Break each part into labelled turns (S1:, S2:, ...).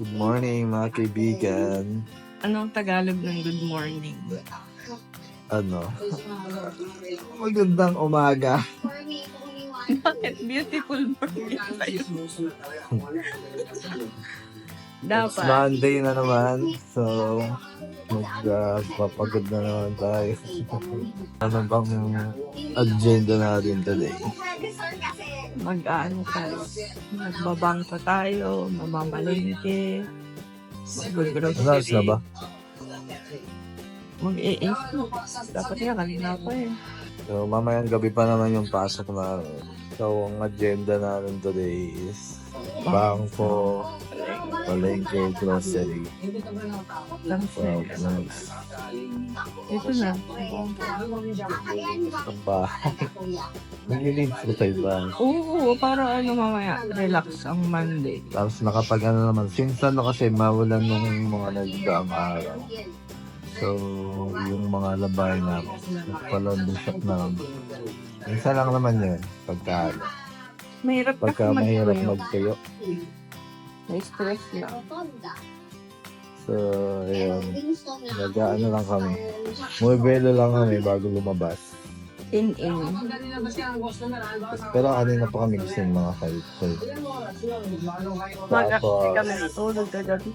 S1: Good morning mga kaibigan.
S2: Anong Tagalog ng good morning?
S1: Ano? Magandang umaga.
S2: Bakit beautiful morning tayo?
S1: It's
S2: Dapat.
S1: Monday na naman. So, magpapagod na naman tayo. ano bang agenda natin today?
S2: Mag-ano tayo? Magbabangko tayo, mamamalingke, mag-grocery.
S1: Ano na ba?
S2: Mag-e-eight. Dapat nga kanina pa eh.
S1: So, mamayang gabi pa naman yung pasok namin. So, ang agenda namin today is bangko, palengke, grocery. So, nice.
S2: Ito na.
S1: Bahay. Naglilinis ko tayo ba?
S2: Oo, para ano mamaya, relax ang Monday.
S1: Tapos nakapag ano naman, since ano kasi mawalan nung mga nagdaang araw. So, yung mga labay namin, nagpa-laundry shop namin. Minsan lang naman yun, pagka,
S2: Mahirap
S1: pagka mahirap
S2: magtuyo. May stress lang.
S1: So, ayun, nag-ano lang kami. Mubelo lang kami bago lumabas.
S2: In-in.
S1: Pero kanina pa kami gising mga.
S2: Mag-actually
S1: Tapos,
S2: kami natulog kagabi.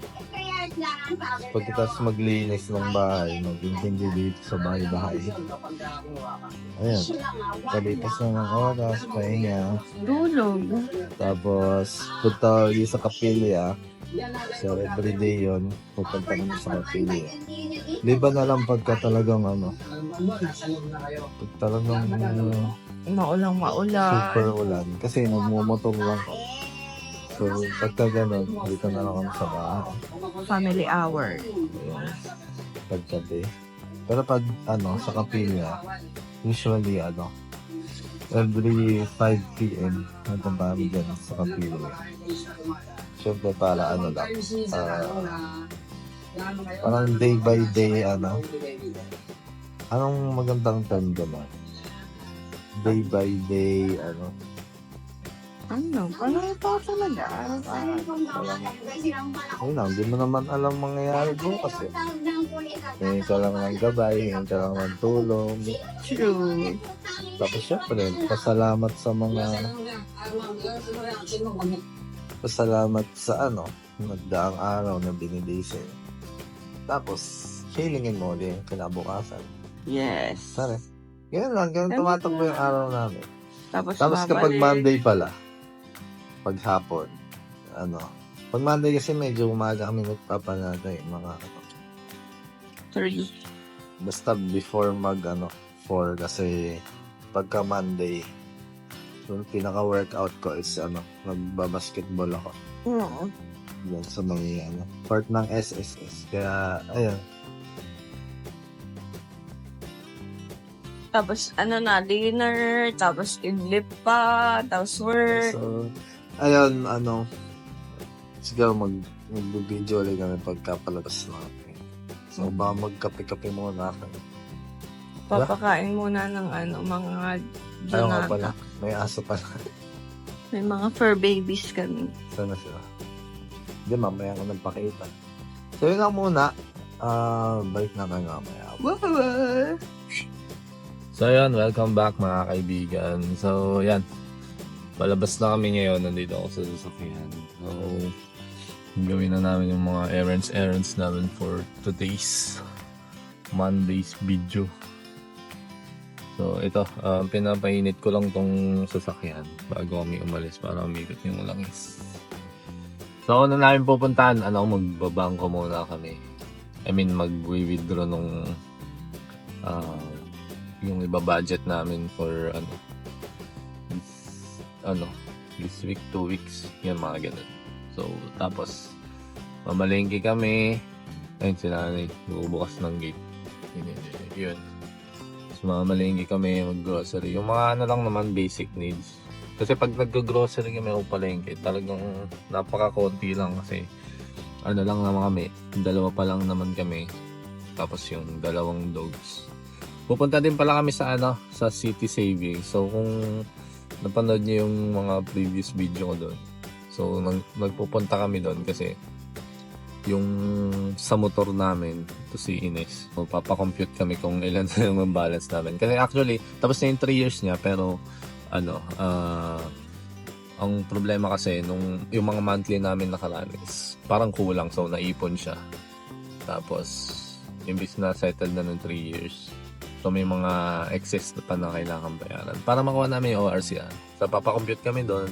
S1: pagkatapos maglinis ng bahay, magintindi dito sa bahay-bahay. Ayun, kalipas na ng oras, pahinga.
S2: Tulog.
S1: Tapos, punta ulit sa kapilya. So, everyday yun, pupunta kami sa kapilya. Liba na lang pagka talagang ano, pag talagang
S2: Maulang maulan.
S1: super ulan. Kasi nagmumotor lang ako. So, pagka ganun, dito na lang kami sa bahay.
S2: Family hour.
S1: Ayun, paggabi. Pero pag, ano, sa kapilya, usually, ano, every 5 p.m. nagpunta kami dyan sa kapilya. Siyempre, para ano lang, ah, parang day by day, ano, anong magandang term doon, ah? Day by day, ano,
S2: Ano? Ano pa talaga?
S1: ayun lang, hindi mo naman alam mangyayari bukas eh. Ngayon ka lang ng gabay, ngayon ka lang ng tulong.
S2: True.
S1: Tapos syempre, pasalamat sa mga, pasalamat sa ano, nagdaang araw na binigay sa'yo. Tapos, feelingin mo ulit yung kinabukasan.
S2: Yes.
S1: Sare. Ganyan lang, ganyan tumatakbo yung araw namin.
S2: Tapos,
S1: Tapos kapag
S2: babalik.
S1: Monday pala, pag hapon, ano, pag Monday kasi medyo umaga kami nagpapanagay, mga ano,
S2: Three.
S1: basta before mag ano, 4 kasi pagka Monday, yung pinaka-workout ko is ano, magbabasketball ako.
S2: Oo.
S1: Yan sa mga ano, part ng SSS. Kaya, ayun,
S2: Tapos, ano na, dinner, tapos idlip pa, tapos work.
S1: So, ayun, ano, siguro mag, mag-video ulit kami pagkapalabas natin. So,
S2: Mm.
S1: baka magkape-kape muna kami.
S2: Papakain muna ng ano, mga
S1: Ayaw nga pala, may aso pala.
S2: May mga fur babies kami.
S1: Sana sila. Hindi, mamaya ko nagpakita. So, yun lang muna. Ah, balik na kayo mamaya.
S2: Bye-bye!
S1: So, yun, welcome back mga kaibigan. So, yan. Palabas na kami ngayon. Nandito ako sa sasakyan. So, gawin na namin yung mga errands errands namin for today's Monday's video. So, ito. Um, pinapainit ko lang tong sasakyan bago kami umalis para umikot yung langis. So, una namin pupuntahan, ano, magbabangko muna kami. I mean, mag-withdraw nung ah, yung iba budget namin for ano this, ano this week, two weeks yan mga ganun so tapos mamalengke kami ayun si nanay bubukas ng gate yun yun, yun, yun. So mamalengke kami mag grocery yung mga ano lang naman basic needs. Kasi pag nag-grocery kami o palengke talagang napaka-konti lang kasi ano lang naman kami dalawa pa lang naman kami. Tapos yung dalawang dogs. Pupunta din pala kami sa ano, sa City Saving. So kung napanood niyo yung mga previous video ko doon. So nag, nagpupunta kami doon kasi yung sa motor namin to si Ines. Papakompute kami kung ilan na yung balance namin. Kasi actually, tapos na yung 3 years niya, pero ano, ah, ang problema kasi, nung yung mga monthly namin nakaraan is parang kulang, so naipon siya. Tapos, imbis na settled na ng 3 years, so may mga excess na pa na kailangan bayaran. Para makuha namin yung ORCR. So, papakompute kami doon.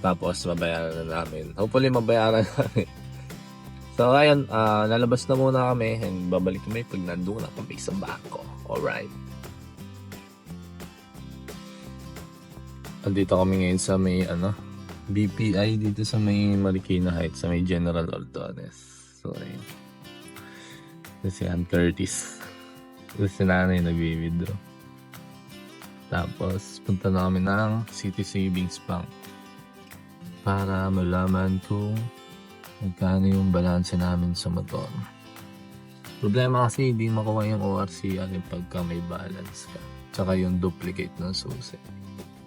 S1: Tapos, mabayaran na namin. Hopefully, mabayaran namin. So, ayun, ah, lalabas na muna kami and babalik kami pag nandun na kami sa bangko. Alright. Andito kami ngayon sa may, ano, BPI dito sa may Marikina Heights, sa may General Ordones. So, ayun. Ito si Ann Curtis. Ito si nanay nag-withdraw. Tapos, punta na kami ng City Savings Bank para malaman kung magkano yung balanse namin sa motor. Problema kasi hindi makuha yung ORCR yung pagka may balance ka. Tsaka yung duplicate ng susi.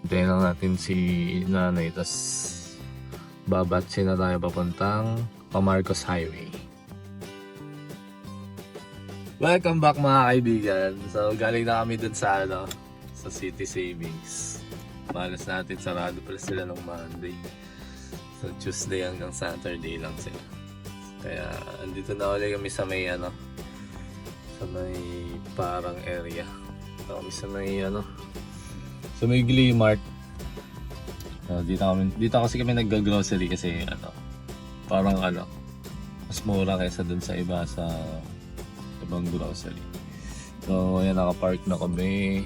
S1: Hintayin lang natin si nanay, tas babatsi na tayo papuntang Pamarcos Highway. Welcome back mga kaibigan. So galing na kami dun sa ano, sa City Savings. Balas natin sarado pala sila ng Monday. So Tuesday hanggang Saturday lang sila. Kaya andito na ulit kami sa may ano, sa may parang area. Dito kami sa may ano, sa may Glee Mart. So, dito kami, dito kasi kami nagga-grocery kasi ano, parang ano, mas mura kaysa dun sa iba sa ibang grocery. So, ayan, nakapark na kami.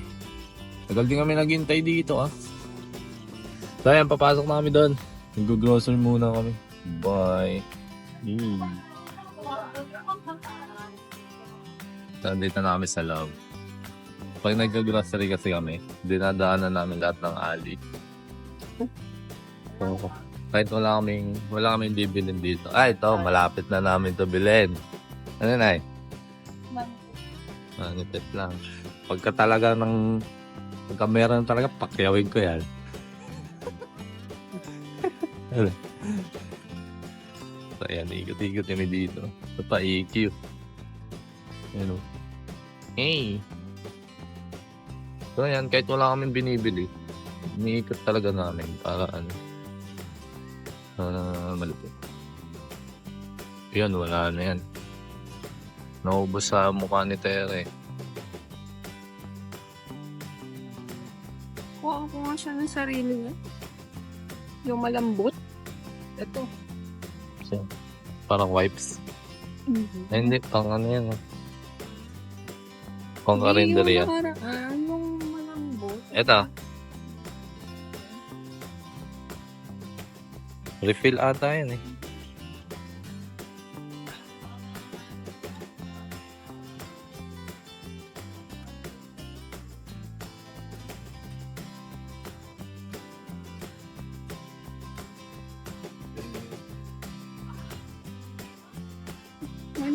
S1: Tagal din kami naghintay dito ah. So, ayan, papasok na kami doon. Nag-grocery muna kami. Bye. Mm. So, dito na kami sa loob. Pag nag-grocery kasi kami, dinadaanan namin lahat ng alley. So, kahit wala kaming, wala kaming bibilin dito. Ah, ito, malapit na namin to bilhin. Ano na eh? Manipit lang. Pagka talaga ng, pagka meron talaga, pakyawin ko yan. Ano? so, ayan, ikot-ikot kami dito. Ito pa, EQ. Ano? Hey! So, ayan, kahit wala kaming binibili, iniikot talaga namin para ano, para malupit. Yan, wala na yan. Naubos sa mukha ni Tere.
S2: Kuha ko nga siya ng sarili niya. Yung malambot. Ito.
S1: So, parang wipes. Eh, hindi, pang ano yan. ah. Pang karinderya.
S2: Yung nakaraan, yung malambot.
S1: Ito. Refill ata yan eh.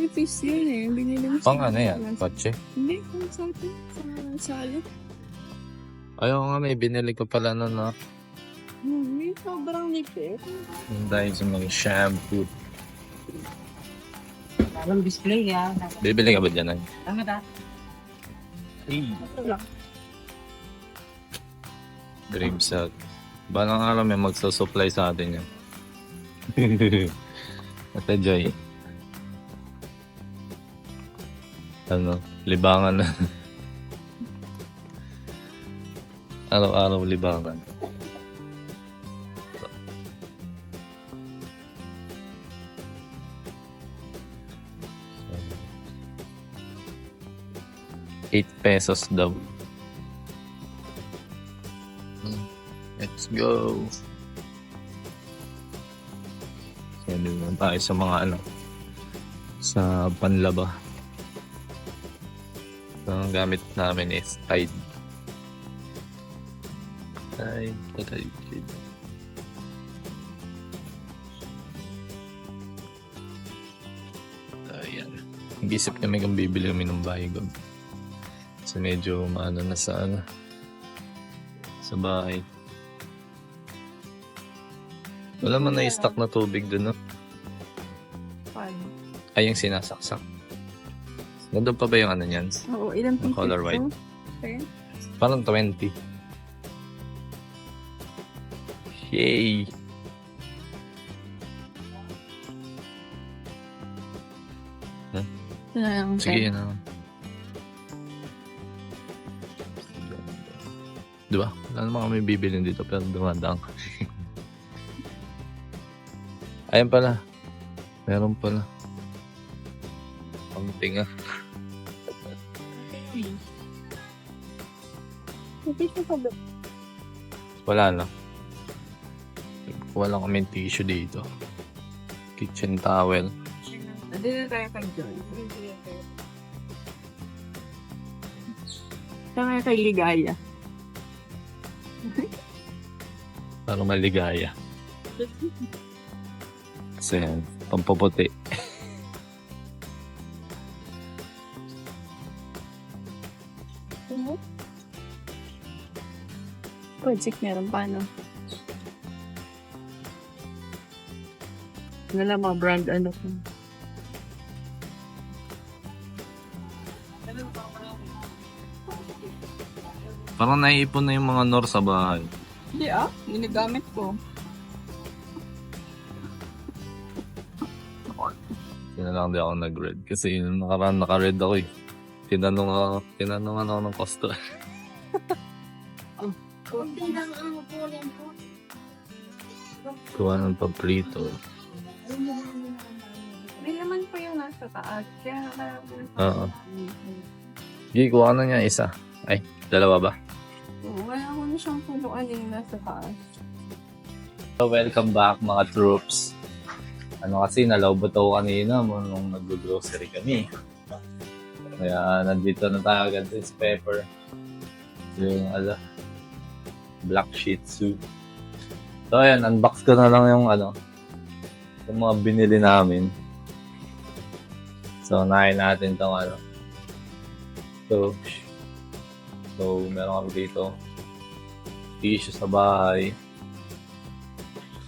S2: Manifest yun eh. Binili mo
S1: Pang ano yan? Kotse?
S2: Hindi, kung sa atin. Sa salo.
S1: Ayaw nga may binili ko pala na na.
S2: Hmm, may sobrang nipit.
S1: Dahil sa mga shampoo.
S2: Parang display yan.
S1: Bibili ka ba dyan ay?
S2: Tama da.
S1: Dream set. Balang araw may magsusupply sa atin yan. Ate Joy. Ano, libangan. Araw-araw libangan. Eight pesos daw. Let's go. Yan naman tayo sa mga ano sa panlaba. So, ang gamit namin is Tide. Tide, Tide, Tide. Ayan. Nag-isip kami kung bibili kami ng baygon. Kasi medyo maano na sa ano sa bahay. Wala man na-stock na tubig dun, no?
S2: Paano?
S1: Ay, yung sinasaksak. Nandun pa ba yung ano niyan?
S2: Oo,
S1: Yung
S2: pieces
S1: color white.
S2: to? Okay.
S1: Parang 20. Yay!
S2: Ito na lang.
S1: Sige, yun na. Di ba? Wala naman kami bibilin dito pero dumadaan kami. Ayan pala. Meron pala. Ang tinga.
S2: Siya pa ba?
S1: Wala na. Wala kami tissue dito. Kitchen towel.
S2: Hindi na tayo kay John. Saan kay Ligaya?
S1: Para maligaya. Kasi yan, pampaputi.
S2: Project meron pa, no? Ano lang mga brand ano ko.
S1: Parang naiipon na yung mga nor sa bahay.
S2: Hindi ah, ginagamit ko.
S1: Yun na lang di ako nag-red. Kasi yun nakaraan naka-red ako eh. Tinanong ako, tinanong ako ng customer.
S2: Kunti lang ang kunin ko.
S1: Kuha ng paprito.
S2: May naman po yung nasa taas. Kaya kaya
S1: Oo. Sige, kuha na niya isa. Ay, dalawa ba?
S2: Wala ko na siyang puluan yung nasa taas.
S1: So, welcome back mga troops. Ano kasi, nalawbot ako kanina nung nag-grocery kami. Kaya nandito na tayo agad sa pepper. Yung ala, black shih tzu. So ayan, unbox ko na lang yung ano, yung mga binili namin. So, nahin natin tong ano. So, so meron kami dito tissue sa bahay.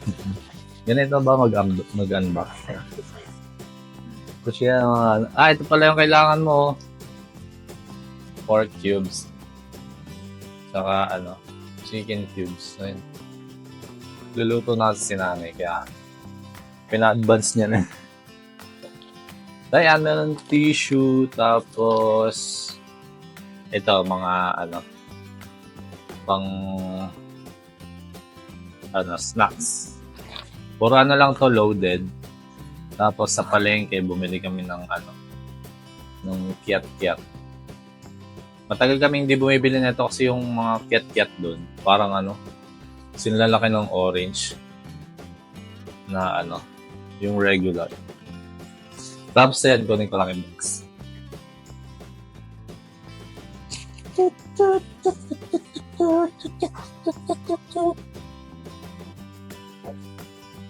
S1: Ganito ba mag mag-unbox? Kasi yan, mga, ah, ito pala yung kailangan mo. Pork cubes. Saka, ano, chicken cubes. So, yun. Luluto na si nanay, kaya pina-advance niya na. Ayan, meron tissue, tapos ito, mga, ano, pang, ano, snacks. Puro ano lang to loaded. Tapos sa palengke, bumili kami ng ano, ng kiat-kiat. Matagal kami hindi bumibili nito kasi yung mga kiat-kiat doon, parang ano, sinlalaki ng orange na ano, yung regular. Tapos yan, kunin ko lang yung box.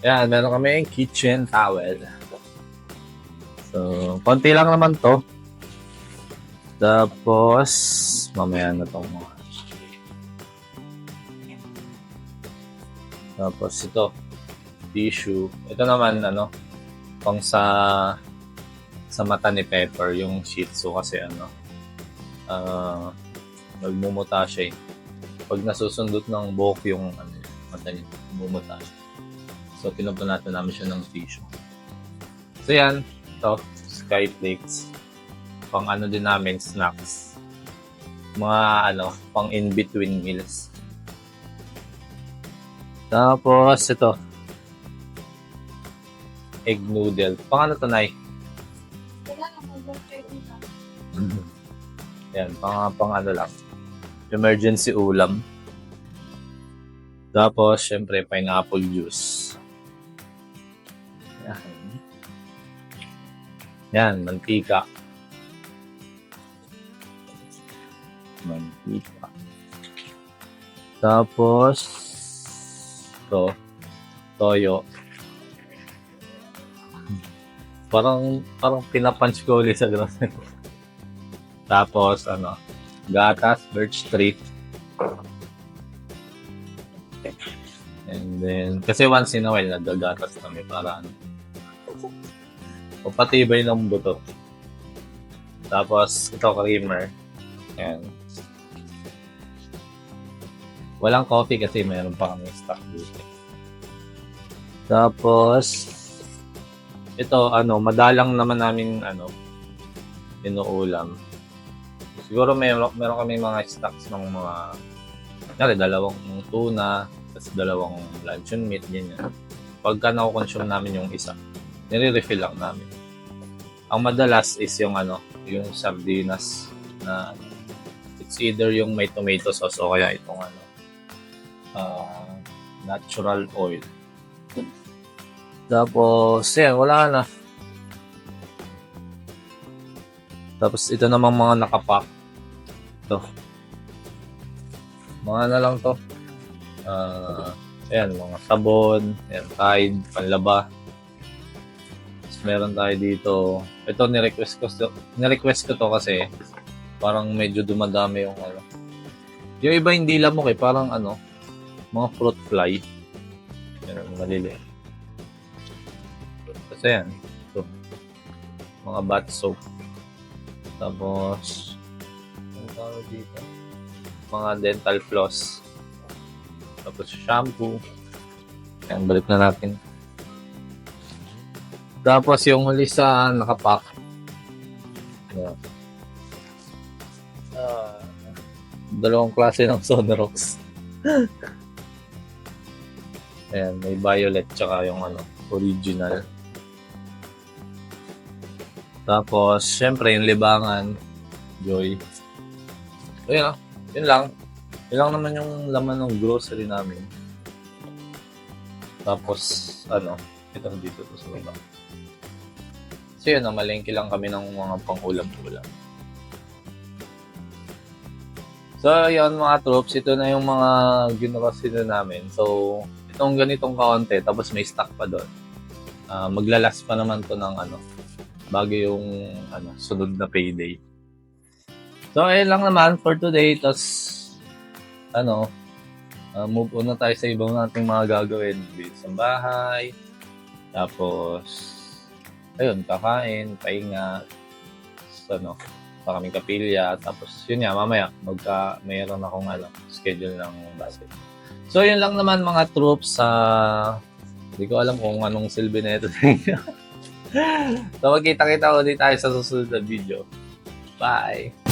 S1: Yan, meron kami yung kitchen towel. So, konti lang naman to. Tapos, mamaya na tong mga. Tapos ito, tissue. Ito naman, ano, pang sa sa mata ni Pepper, yung shih tzu kasi ano, ah, nagmumuta siya eh. Pag nasusundot ng buhok yung ano, mata niya, bumuta siya. So, pinupunatan namin siya ng tissue. So, yan. Ito, sky flakes. Pang ano din namin, snacks. Mga ano, pang in-between meals. Tapos, ito. Egg noodle. Pang ano to, Nay? Yan, pang, pang ano lang. Emergency ulam. Tapos, syempre, pineapple juice. Yan. Yan, mantika. Mantika. Tapos, to, toyo. Parang, parang pinapunch ko ulit sa grocery. Tapos, ano, gatas, birch treat. And then, kasi once in a while, nagagatas kami para ano. Papatibay ng buto. Tapos, ito creamer. Ayan. Walang coffee kasi mayroon pa kami stock dito. Tapos, ito, ano, madalang naman namin, ano, inuulam. Siguro meron, meron kami mga stocks ng mga, kaya dalawang tuna, tapos dalawang luncheon meat, ganyan. Pagka nakukonsume namin yung isa, nire-refill lang namin. Ang madalas is yung ano, yung sardinas na it's either yung may tomato sauce o kaya itong ano, ah, natural oil. Tapos, yan, wala na. Tapos, ito namang mga nakapack. Ito. Mga na lang to. Ah, ayan, mga sabon, ayan, Tide, panlaba. Tapos, meron tayo dito. Ito, nirequest ko, nirequest ko to kasi parang medyo dumadami yung ano. Yung iba hindi lamok eh, parang ano, mga fruit fly. Yan, maliliit. Kasi yan, ito. Mga bath soap. Tapos, ano tawag dito? Mga dental floss. Tapos shampoo. Yan, balik na natin. Tapos yung huli sa nakapack. Yan. Ah, dalawang klase ng Sonorox. Ayan, may violet tsaka yung ano, original. Tapos, syempre, yung libangan, joy. Ayun ah, yun lang. Yun lang naman yung laman ng grocery namin. Tapos, ano, ito dito to sa baba. So yun, namalengke lang kami ng mga pang-ulam-ulam. So, yun mga troops, ito na yung mga ginrocery namin. So, itong ganitong kaunti, tapos may stock pa doon. Ah, maglalas pa naman to ng ano, bago yung ano, sunod na payday. So, ayun lang naman for today. Tapos, ano, ah, move on na tayo sa ibang nating mga gagawin. Dito sa bahay. Tapos, ayun, kakain, pahinga. Tapos, ano, pa kaming kapilya. Tapos, yun nga, mamaya, magka, mayroon akong, ano, schedule ng basket. So, yun lang naman mga troops sa hindi ko alam kung anong silbi na ito. so, magkita-kita ulit tayo sa susunod na video. Bye!